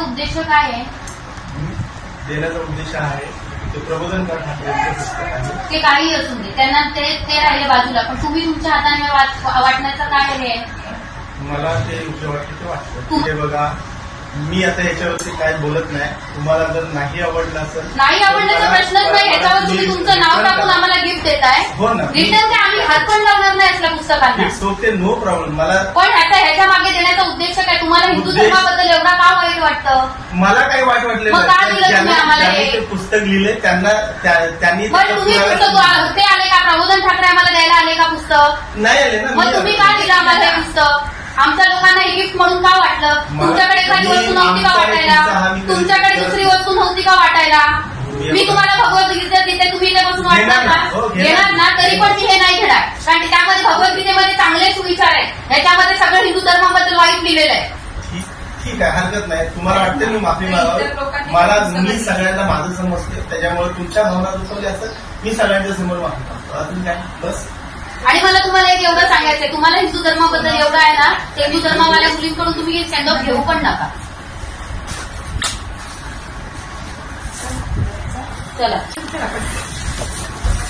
देण्याचा उद्देश काय आहे? देण्याचा उद्देश आहे ते प्रबोधनकार पुस्तक आहे. ते काही असू दे. त्यांना ते ते राहिले बाजूला. पण तुम्ही तुमच्या हाताने वाच- वाटण्याचं काय हे आहे? मला ते योग्य वाटते ते वाटतं. तू- ते बघा मी आता याच्यावरती काय बोलत नाही. तुम्हाला जर नाही आवडलं असेल नाही आवडण्याचा तर प्रश्नच नाही. मला- ह्याच्यावर तुम्ही मला तुमचं नाव टाकून. आम्हाला गिफ्ट देताय. हो ना. रिटर्न ते आम्ही हात पण लावणार नाही असल्या पुस्तकांना. इट्स ओके नो प्रॉब्लेम मला पण ह्याचा ह्याच्या मागे देण्याचा उद्देश काय? तुम्हाला हिंदू उद्देश- धर्माबद्दल एवढा का वाईट वाटतं? मला काही वाईट वाटले मग का दिलं तुम्ही आम्हाला हे? ज्यांनी ते पुस्तक लिहिले त्यांना त्या- त्यांनी मग त्याच्या तुम्ही पुराव्यात- पुस्तक ते आले का? प्रबोधन ठाकरे आम्हाला द्यायला आले का पुस्तक? नाही आले ना मग मी- तुम्ही का दिलं आम्हाला हे पुस्तक? आमच्या लोकांना हे गिफ्ट म्हणून का वाटलं? मला- तुमच्याकडे एखादी मी- वस्तू नव्हती का आमचा वाटायला? एक मी कधी- तुमच्याकडे दुसरी वस्तू नव्हती का वाटायला? मी- मी तुम्हाला भगवद्गीता देते तुम्ही इथे बसून वाटणार घेणार ना? ना. हो, घेणार. घेणार ना? तरी पण मी हे नाही घेणार. कारण की त्यामध्ये भगवद्गीतेमध्ये चांगले सुविचार आहेत. ह्याच्यामध्ये सगळं हिंदू धर्माबद्दल वाईट लिहिलेलं आहे. ठीक आहे हरकत नाही. तुम्हाला वाटते मी माफी मागावं? मला. मी सगळ्यांना माझं समजते त्याच्यामुळे तुमच्या भावना दुखवल्या असं मी सगळ्यांच्या समोर माफी मागतो. अजून काय? बस. आणि मला तुम्हाला एक एवढं सांगायचंय. तुम्हाला हिंदू धर्माबद्दल एवढं आहे ना ते हिंदू धर्मावाल्या मुलींकडून तुम्ही स्टँडअप घेऊ पण नका. चला.